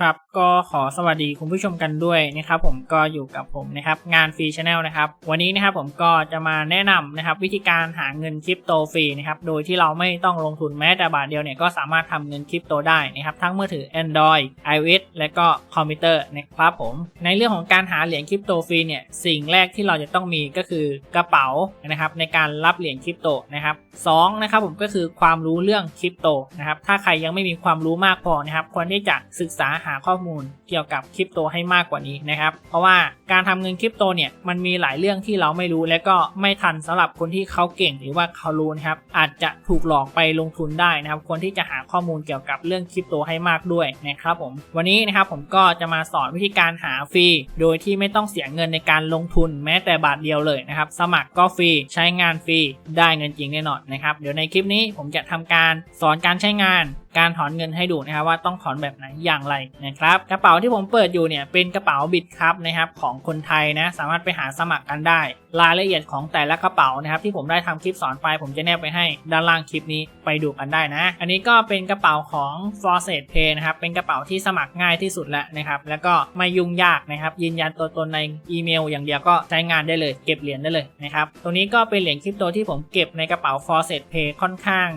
ครับ ก็ขอสวัสดีคุณผู้ชมกันด้วยนะครับ ผมก็อยู่กับผมนะครับงานฟรีชาแนลนะครับวันนี้นะครับผมก็จะมาแนะนำนะครับวิธีการหาเงินคริปโตฟรีนะครับโดยที่เราไม่ต้องลงทุนแม้แต่บาทเดียวเนี่ยก็สามารถทำเงินคริปโตได้นะครับทั้งมือถือ Android iOS และก็คอมพิวเตอร์นะครับผมในเรื่องของการหาเหรียญคริปโตฟรีเนี่ยสิ่งแรกที่เราจะต้องมีก็คือกระเป๋านะครับในการรับเหรียญคริปโตนะครับสองนะครับผมก็คือความรู้เรื่องคริปโตนะครับถ้าใครยังไม่มีความรู้มากพอนะครับควรที่จะศึกษาหาข้อมูลเกี่ยวกับคริปโตให้มากกว่านี้นะครับ เพราะว่าการทำเงินคริปโตเนี่ยมันมีหลายเรื่องที่เราไม่รู้ และก็ไม่ทันสำหรับคนที่เขาเก่งหรือว่าเขารู้นะครับอาจจะถูกหลอกไปลงทุนได้นะครับควรที่จะหาข้อมูลเกี่ยวกับเรื่องคริปโตให้มากด้วยนะครับผมวันนี้นะครับผมก็จะมาสอนวิธีการหาฟรี โดยที่ไม่ต้องเสียเงินในการลงทุนแม้แต่บาทเดียวเลยนะครับสมัครก็ฟรีใช้งานฟรีได้เงินจริงแน่นอนนะครับเดี๋ยวในคลิปนี้ผมจะทำการสอนการใช้งานการถอนเงินให้ดูนะครับว่าต้องถอนแบบไหนอย่างไรนะครับกระเป๋าที่ผมเปิดอยู่เนี่ยเป็นกระเป๋าบิตครับนะครับของคนไทยนะสามารถไปหาสมัครกันได้ รายละเอียดของแต่ละกระเป๋านะครับที่ผมได้ทำคลิปสอนไปผมจะแนบไปให้ด้านล่างคลิปนี้ไปดูกันได้นะ อันนี้ก็เป็นกระเป๋าของ f o r s e t Pay นะครับเป็นกระเป๋าที่สมัครง่ายที่สุดแล้วนะครับแล้วก็ไม่ยุ่งยากนะครับยืนยันตัวตนในอีเมล อย่างเดียวก็ใช้งานได้เลย เก็บเหรียญได้เลยนะครับตรงนี้ก็เป็นเหรียญคริปโตที่ผมเก็บในกระเป๋า f o r s e t Pay ค่อนข้าง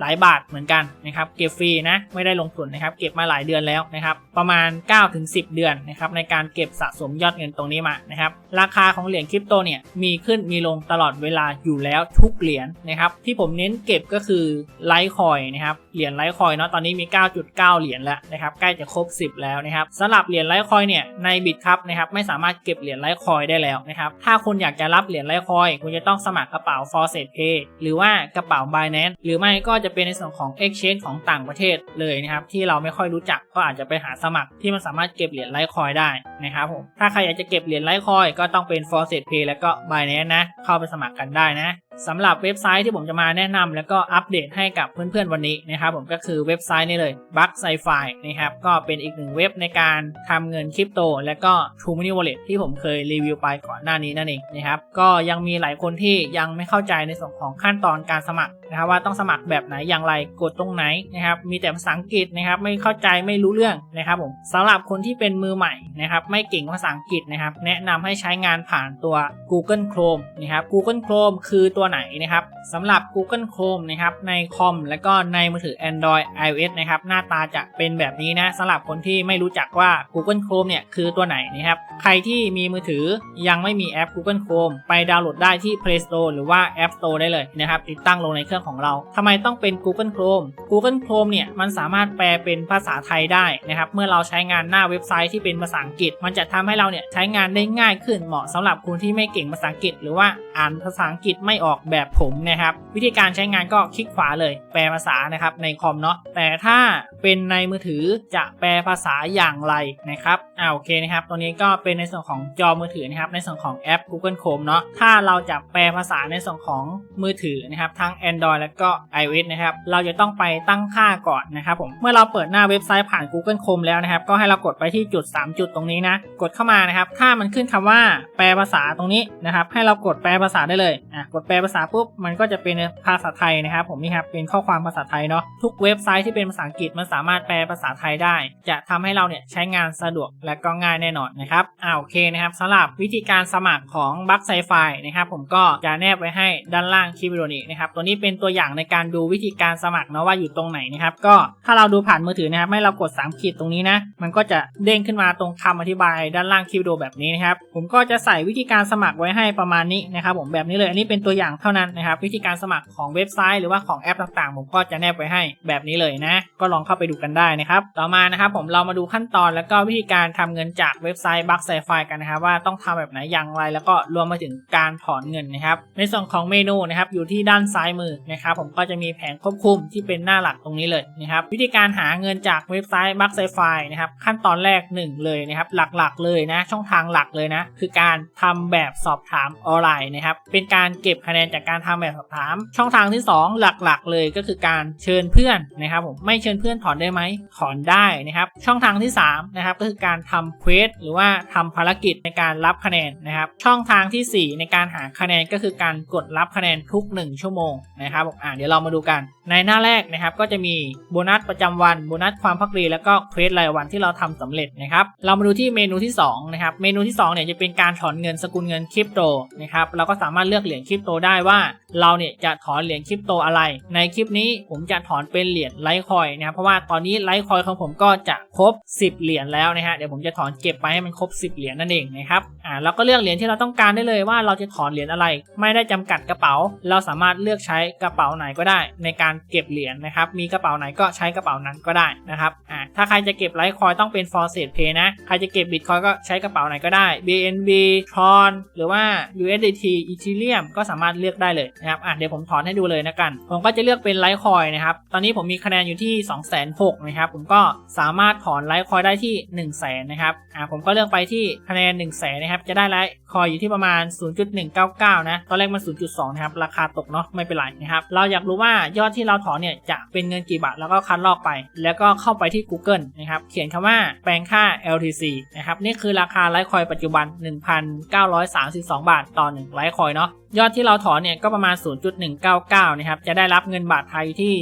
หลายบาทเหมือนกันนะครับเก็บฟรีนะไม่ได้ลงทุนนะครับเก็บมาหลายเดือนแล้วนะครับประมาณ 9-10 เดือนนะครับในการเก็บสะสมยอดเงินตรงนี้มานะครับราคาของเหรียญคริปโตเนี่ยมีขึ้นมีลงตลอดเวลาอยู่แล้วทุกเหรียญนะครับที่ผมเน้นเก็บก็คือไลท์คอยนะครับเหรียญไลท์คอยเนาะตอนนี้มี 9.9 เหรียญแล้วนะครับใกล้จะครบ 10 แล้วนะครับสำหรับเหรียญไลท์คอยเนี่ยในบิตครับนะครับไม่สามารถเก็บเหรียญไลท์คอยได้แล้วนะครับถ้าคุณอยากจะรับเหรียญไลท์คอยคุณจะต้องสมัครกระเป๋า f o r s e t Pay หรือว่ากระเป๋า Binance หรือไม่ก็จะเป็นในส่วนของ Exchange ของต่างประเทศเลยนะครับที่เราไม่ค่อยรู้จักก็อาจจะไปหาสมัครที่มันสามารถเก็บเหรียญไลท์คอยได้นะครับผมถ้าใครอยากจะเก็บเหรียญไลท์คอยก็ต้องเป็น f o r s e t Pay แล้วก็ Binance นะ เข้าไปสมัครกันได้นะ สำหรับเว็บไซต์ที่ผมจะมาแนะนำแล้วก็อัปเดตให้กับเพื่อนๆวันนี้นะครับผมก็คือเว็บไซต์นี้เลย b u g s c i f i นะครับก็เป็นอีกหนึ่งเว็บในการทำเงินคริปโต และก็ True Money Wallet ที่ผมเคยรีวิวไปก่อนหน้านี้นั่นเองนะครับก็ยังมีหลายคนที่ยังไม่เข้าใจในส่วนของขั้นตอนการสมัครนะครับว่าต้องสมัครแบบไหนอย่างไรกดตรงไหนนะครับมีแต่ภาษาอังกฤษนะครับไม่เข้าใจไม่รู้เรื่องนะครับผมสำหรับคนที่เป็นมือใหม่นะครับไม่เก่งภาษาอังกฤษนะครับแนะนำให้ใช้งานผ่านตัว Google Chrome นะครับ Google Chrome คือตัวไหนนะครับสำหรับ Google Chrome นะครับในคอมและก็ในมือถือ Android iOS นะครับหน้าตาจะเป็นแบบนี้นะสำหรับคนที่ไม่รู้จักว่า Google Chrome เนี่ยคือตัวไหนนะครับใครที่มีมือถือยังไม่มีแอป Google Chrome ไปดาวน์โหลดได้ที่ Play Store หรือว่า App Store ได้เลยนะครับติดตั้งลงในเครื่องของเราทำไมต้องเป็น Google Chrome Google Chrome เนี่ยมันสามารถแปลเป็นภาษาไทยได้นะครับเมื่อเราใช้งานหน้าเว็บไซต์ที่เป็นภาษาอังกฤษ มันจะทำให้เราเนี่ยใช้งานได้ง่ายขึ้นเหมาะสำหรับคนที่ไม่เก่งภาษาอังกฤษ หรือว่าอ่านภาษาอังกฤษไม่ออกแบบผมนะครับ วิธีการใช้งานก็คลิกขวาเลย แปลภาษานะครับในคอมเนาะแต่ถ้าเป็นในมือถือจะแปลภาษาอย่างไรนะครับอ่าโอเคนะครับตัวนี้ก็เป็นในส่วนของจอมือถือนะครับในส่วนของแอป Google Chrome เนาะถ้าเราจะแปลภาษาในส่วนของมือถือนะครับทั้ง Android และก็ iOS นะครับเราจะต้องไปตั้งค่าก่อนนะครับผมเมื่อเราเปิดหน้าเว็บไซต์ผ่าน Google Chrome แล้วนะครับก็ให้เรากดไปที่จุด 3 จุดตรงนี้นะกดเข้ามานะครับถ้ามันขึ้นคำว่าแปลภาษาตรงนี้นะครับให้เรากดแปลภาษาได้เลยอะกดแปลภาษาปุ๊บมันก็จะเป็นภาษาไทยนะครับผมนี่ครับเป็นข้อความภาษาไทยเนาะทุกเว็บไซต์ที่เป็นภาษาอังกฤษมันสามารถแปลภาษาไทยได้ จะทำให้เราเนี่ยใช้งานสะดวกและก็ง่ายแน่นอนนะครับอ่าโอเคนะครับสำหรับวิธีการสมัครของบัคไซไฟนะครับผมก็จะแนบไว้ให้ด้านล่างคลิปวิดีโอนี้นะครับตัวนี้เป็นตัวอย่างในการดูวิธีการสมัครเนาะว่าอยู่ตรงไหนนะครับก็ถ้าเราดูผ่านมือถือนะครับให้เรากด3ขีดตรงนี้นะมันก็จะเด้งขึ้นมาตรงคำอธิบายด้านล่างคลิปวิดีโอแบบนี้นะครับผมก็จะใส่วิธีการสมัครไว้ให้ประมาณนี้นะครับผมแบบนี้เลยอันนี้เป็นตัวอย่างเท่านั้นนะครับวิธีการสมัครของเว็บไซต์หรือว่าของแอปต่างๆ ผมก็จะแนบไว้ให้แบบนี้เลยนะ ก็ลองเข้าไปดูกันได้นะครับต่อมานะครับผมเรามาดูขั้นตอนแล้วก็วิธีการทำเงินจากเว็บไซต์บัคไซไฟกันนะครับว่าต้องทำแบบไหนอย่างไร แล้วก็รวมมาถึงการถอนเงินนะครับในส่วนของเมนูนะครับอยู่ที่ด้านซ้ายมือนะครับผมก็จะมีแผงควบคุมที่เป็นหน้าหลักตรงนี้เลยนะครับวิธีการหาเงินจากเว็บไซต์บัคไซไฟนะครับขั้นตอนแรก 1 เลยนะครับหลักๆเลยนะช่องทางหลักเลยนะคือการทำแบบสอบถามออนไลน์นะครับเป็นการเก็บคะแนนจากการทำแบบสอบถาม ช่องทางที่ 2 หลักๆ เลยก็คือการเชิญเพื่อนนะครับผมไม่เชิญเพื่อนถอนได้ไหมถอนได้นะครับช่องทางที่3นะครับก็คือการทำเควสหรือว่าทำภารกิจในการรับคะแนนนะครับช่องทางทีสี่ 4 ในการหาคะแนนก็คือการกดรับคะแนนทุก 1 ชั่วโมงนะครับผมอ่าเดี๋ยวเรามาดูกัน ในหน้าแรกนะครับก็จะมีโบนัสประจำวันโบนัสความพักดีแล้วก็เควสรายวันที่เราทำสำเร็จนะครับเรามาดูที่เมนูที่2นะครับเมนูที่2เนี่ยจะเป็นการถอนเงินสกุลเงินคริปโตนะครับเราก็สามารถเลือกเหรียญคริปโตได้ว่า เราเนี่ยจะถอนเหรียญคริปโตอะไร ในคลิปนี้ผมจะถอนเป็นเหรียญไลท์คอยนะครับเพราะว่าตอนนี้ไลท์คอยของผมก็จะครบ 10 เหรียญแล้วนะฮะเดี๋ยวผมจะถอนเก็บไปให้มันครบ 10 เหรียญนั่นเองนะครับอ่าเราก็เลือกเหรียญที่เราต้องการได้เลยว่าเราจะถอนเหรียญอะไร ไม่ได้จำกัดกระเป๋า เราสามารถเลือกใช้กระเป๋าไหนก็ได้ ในการเก็บเหรียญนะครับ มีกระเป๋าไหนก็ใช้กระเป๋านั้นก็ได้นะครับอ่าถ้าใครจะเก็บไลท์คอยต้องเป็น f o r s e t Pay นะ ใครจะเก็บ Bitcoin ก็ใช้กระเป๋าไหนก็ได้ BNB Tron หรือว่า USDT Ethereum ก็สามารถเลือกได้เลยนะครับอะเดี๋ยวผมถอนให้ดูเลยนะกัน ผมก็จะเลือกเป็นไลท์คอยนะครับ ตอนนี้ผมมีคะแนนอยู่ที่ 2 6 0 0 0นะครับ ผมก็สามารถถอนไลท์คอยได้ที่ 1 0 0 0 0แสนนะครับอ่าผมก็เลือกไปที่คะแนน 1 0 0 0 0แสนนะครับ จะได้ไลท์คอยอยู่ที่ประมาณ 0.199 นะ ตอนแรกมัน 0.2 นะครับ ราคาตกเนาะ ไม่เป็นไรนะครับ เราอยากรู้ว่ายอดที่เราถอนเนี่ยจะเป็นเงินกี่บาทแล้วก็คัดลอกไป แล้วก็เข้าไปที่ Google นะครับเขียนคำว่าแปลงค่า LTC นะครับนี่คือราคาไลท์คอยปัจจุบัน 1,932 บาทต่อ1ไลท์คอยเนาะยอดที่เราถอนเนี่ยก็ประมาณ 0.199 นะครับ จะได้รับเงินบาทไทยที่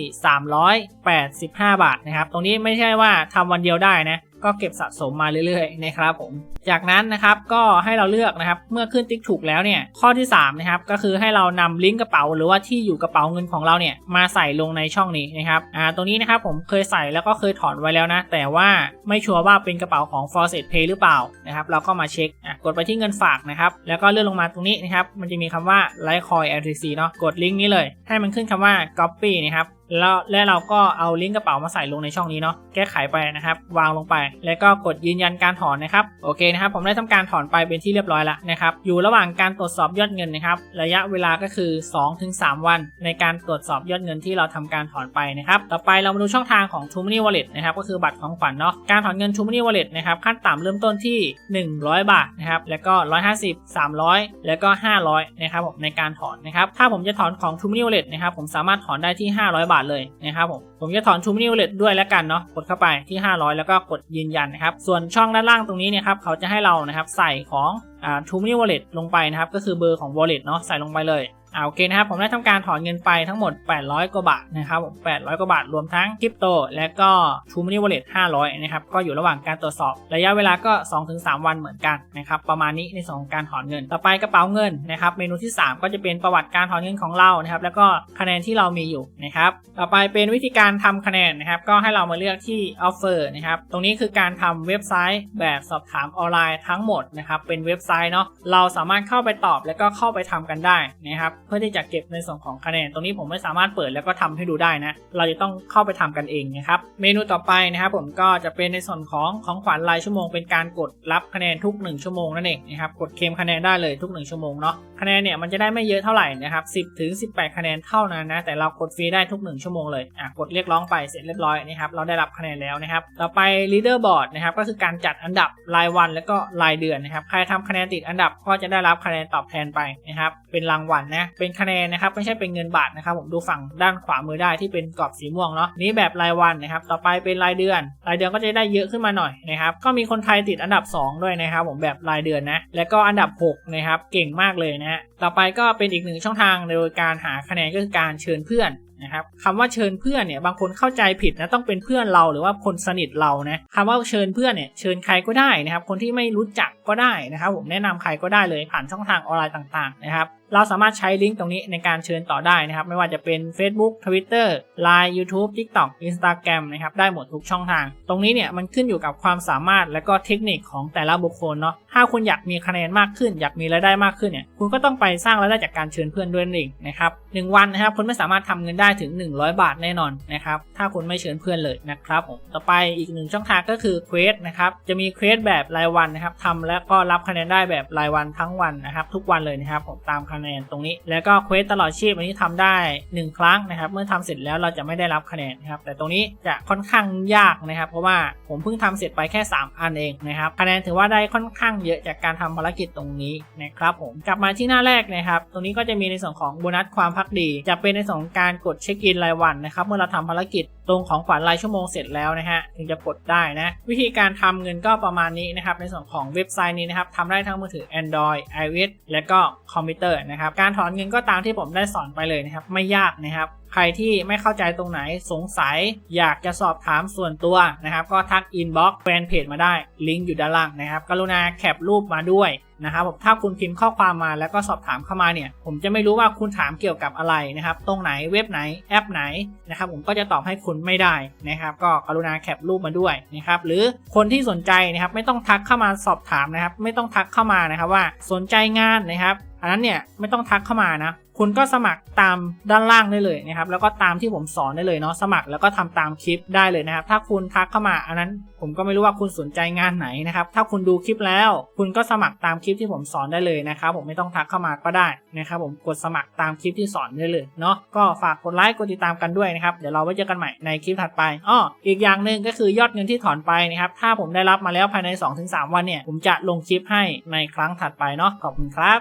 385 บาทนะครับ ตรงนี้ไม่ใช่ว่าทำวันเดียวได้นะ ก็เก็บสะสมมาเรื่อยๆนะครับผม จากนั้นนะครับก็ให้เราเลือกนะครับเมื่อขึ้นติ๊กถูกแล้วเนี่ยข้อที่3นะครับก็คือให้เรานำลิงก์กระเป๋าหรือว่าที่อยู่กระเป๋าเงินของเราเนี่ยมาใส่ลงในช่องนี้นะครับอ่าตรงนี้นะครับผมเคยใส่แล้วก็เคยถอนไว้แล้วนะ แต่ว่าไม่ชัวร์ว่าเป็นกระเป๋าของ f o r s e t Pay หรือเปล่านะครับเราก็มาเช็คอะกดไปที่เงินฝากนะครับแล้วก็เลื่อนลงมาตรงนี้นะครับมันจะมีคำว่า Litecoin LTC เนาะกดลิงก์นี้เลย ให้มันขึ้นคำว่า Copy นะครับ แล้วและเราก็เอาลิงก์กระเป๋ามาใส่ลงในช่องนี้เนาะแก้ไขไปนะครับ วางลงไป แล้วก็กดยืนยันการถอนนะครับโอเคนะครับ ผมได้ทำการถอนไปเป็นที่เรียบร้อยแล้วนะครับอยู่ระหว่างการตรวจสอบยอดเงินนะครับ ระยะเวลาก็คือ 2-3 วัน ในการตรวจสอบยอดเงินที่เราทำการถอนไปนะครับต่อไปเรามาดูช่องทางของ t r u Money Wallet นะครับก็คือบัตรของขวัญเนาะการถอนเงิน t r u Money Wallet นะครับขั้นต่ำเริ่มต้นที่ 100 บาทนะครับแล้วก็ 150 300 แล้วก็ 500นะครับผมในการถอนนะครับถ้าผมจะถอนของ t r u Money Wallet นะครับผมสามารถถอนได้ที่ 500 บาทเลยนะครับผมผมจะถอน t r u Money Wallet ด้วยแล้วกันเนาะกดเข้าไปที่ 500 แล้วก็กดยืนยันนะครับส่วนช่องด้านล่างตรงนี้เนี่ยครับเขาจะให้เรานะครับใส่ของอ่า t r u Money Wallet ลงไปนะครับก็คือเบอร์ของ Wallet เนาะใส่ลงไปเลย อ่าโอเคนะครับผมได้ทำการถอนเงินไปทั้งหมด 800 กว่าบาทนะครับผม800 กว่าบาทรวมทั้งคริปโต และก็ True Money Wallet 500 นะครับก็อยู่ระหว่างการตรวจสอบ ระยะเวลาก็ 2-3 วันเหมือนกันนะครับประมาณนี้ในส่วนของการถอนเงิน ต่อไปกระเป๋าเงินนะครับเมนูที่ 3 ก็จะเป็นประวัติการถอนเงินของเรานะครับแล้วก็คะแนนที่เรามีอยู่นะครับต่อไปเป็นวิธีการทำคะแนนนะครับก็ให้เรามาเลือกที่ Offer นะครับตรงนี้คือการทำเว็บไซต์แบบสอบถามออนไลน์ทั้งหมดนะครับเป็นเว็บไซต์เนาะเราสามารถเข้าไปตอบแล้วก็เข้าไปทำกันได้นะครับเพื่อที่จะเก็บในส่วนของคะแนน ตรงนี้ผมไม่สามารถเปิดแล้วก็ทำให้ดูได้นะ เราจะต้องเข้าไปทำกันเองนะครับ เมนูต่อไปนะครับผมก็จะเป็นในส่วนของของขวัญรายชั่วโมงเป็นการกดรับคะแนนทุก 1 ชั่วโมงนั่นเองนะครับ กดเคลมคะแนนได้เลยทุก 1 ชั่วโมงเนาะ คะแนนเนี่ยมันจะได้ไม่เยอะเท่าไหร่นะครับ10ถึง18 คะแนนเท่านั้นนะ แต่เรากดฟรีได้ทุก 1 ชั่วโมงเลย อะ กดเรียกร้องไปเสร็จเรียบร้อยนะครับ เราได้รับคะแนนแล้วนะครับ ต่อไป leader board นะครับ ก็คือการจัดอันดับรายวันแล้วก็รายเดือนนะครับ ใครทำคะแนนติดอันดับก็จะได้รับคะแนนตอบแทนไปนะครับ เป็นรางวัลนะเป็นคะแนนนะครับไม่ใช่เป็นเงินบาทนะครับผมดูฝั่งด้านขวามือได้ที่เป็นกรอบสีม่วงเนาะนี้แบบรายวันนะครับต่อไปเป็นรายเดือน รายเดือนก็จะได้เยอะขึ้นมาหน่อยนะครับก็มีคนไทยติดอันดับ 2 ด้วยนะครับผมแบบรายเดือนนะแล้วก็อันดับ6นะครับเก่งมากเลยนะฮะต่อไปก็เป็นอีกหนึ่งช่องทางโดยการหาคะแนนก็คือการเชิญเพื่อนนะครับคำว่าเชิญเพื่อนเนี่ยบางคนเข้าใจผิดนะต้องเป็นเพื่อนเราหรือว่าคนสนิทเรานะคำว่าเชิญเพื่อนเนี่ยเชิญใครก็ได้นะครับคนที่ไม่รู้จักก็ได้นะครับผมแนะนำใครก็ได้เลยผ่านช่องทางออนไลน์ต่างๆนะครับเราสามารถใช้ลิงก์ตรงนี้ในการเชิญต่อได้นะครับ ไม่ว่าจะเป็น Facebook Twitter Line YouTube TikTok Instagram นะครับ ได้หมดทุกช่องทาง ตรงนี้เนี่ยมันขึ้นอยู่กับความสามารถและก็เทคนิคของแต่ละบุคคลเนาะ ถ้าคุณอยากมีคะแนนมากขึ้น อยากมีรายได้มากขึ้นเนี่ย คุณก็ต้องไปสร้างรายได้จากการเชิญเพื่อนด้วยนั่นเองนะครับหนึ่งวันนะครับ คุณไม่สามารถทำเงินได้ถึง 100 บาทแน่นอนนะครับ ถ้าคุณไม่เชิญเพื่อนเลยนะครับผม ต่อไปอีกหนึ่งช่องทางก็คือเควสนะครับ จะมีเควสแบบรายวันนะครับทำแล้วก็รับคะแนนได้แบบรายวันทั้งวันนะครับ ทุกวันเลยนะครับผมตามคคะแนนตรงนี้ แล้วก็เควสตลอดชีพอันนี้ทำได้ 1 ครั้งนะครับ เมื่อทำเสร็จแล้วเราจะไม่ได้รับคะแนนนะครับ แต่ตรงนี้จะค่อนข้างยากนะครับ เพราะว่าผมเพิ่งทำเสร็จไปแค่ 3 อันเองนะครับ คะแนนถือว่าได้ค่อนข้างเยอะจากการทำภารกิจตรงนี้นะครับผม กลับมาที่หน้าแรกนะครับ ตรงนี้ก็จะมีในส่วนของโบนัสความพักดี จะเป็นในส่วนของการกดเช็คอินรายวันนะครับ เมื่อเราทำภารกิจ ตรงของขวัญรายชั่วโมงเสร็จแล้วนะฮะถึงจะกดได้นะ วิธีการทำเงินก็ประมาณนี้นะครับ ในส่วนของเว็บไซต์นี้นะครับทำได้ทั้งมือถือ Android iOS และก็คอมพิวเตอร์นะครับ การถอนเงินก็ตามที่ผมได้สอนไปเลยนะครับ ไม่ยากนะครับ ใครที่ไม่เข้าใจตรงไหนสงสัย อยากจะสอบถามส่วนตัวนะครับ ก็ทักอินบ็อกซ์แฟนเพจมาได้ลิงก์อยู่ด้านล่างนะครับ กรุณาแคปรูปมาด้วยนะครับผมถ้าคุณพิมพ์ข้อความมาแล้วก็สอบถามเข้ามาเนี่ย ผมจะไม่รู้ว่าคุณถามเกี่ยวกับอะไรนะครับ ตรงไหนเว็บไหนแอปไหนนะครับ ผมก็จะตอบให้คุณไม่ได้นะครับ ก็กรุณาแคปรูปมาด้วยนะครับ หรือคนที่สนใจนะครับ ไม่ต้องทักเข้ามาสอบถามนะครับ ไม่ต้องทักเข้ามานะครับว่าสนใจงานนะครับ อันนั้นเนี่ยไม่ต้องทักเข้ามานะ คุณก็สมัครตามด้านล่างได้เลยนะครับ แล้วก็ตามที่ผมสอนได้เลยเนาะสมัครแล้วก็ทำตามคลิปได้เลยนะครับ ถ้าคุณทักเข้ามาอันนั้น ผมก็ไม่รู้ว่าคุณสนใจงานไหนนะครับ ถ้าคุณดูคลิปแล้ว คุณก็สมัครตามคลิปที่ผมสอนได้เลยนะครับ ผมไม่ต้องทักเข้ามาก็ได้นะครับ ผมกดสมัครตามคลิปที่สอนได้เลยเนาะก็ฝากกดไลค์กดติดตามกันด้วยนะครับเดี๋ยวเราไว้เจอกันใหม่ในคลิปถัดไปอ้ออีกอย่างหนึ่งก็คือยอดเงินที่ถอนไปนะครับ ถ้าผมได้รับมาแล้วภายใน 2-3 วันเนี่ยผมจะลงคลิปให้ในครั้งถัดไปเนาะขอบคุณครับ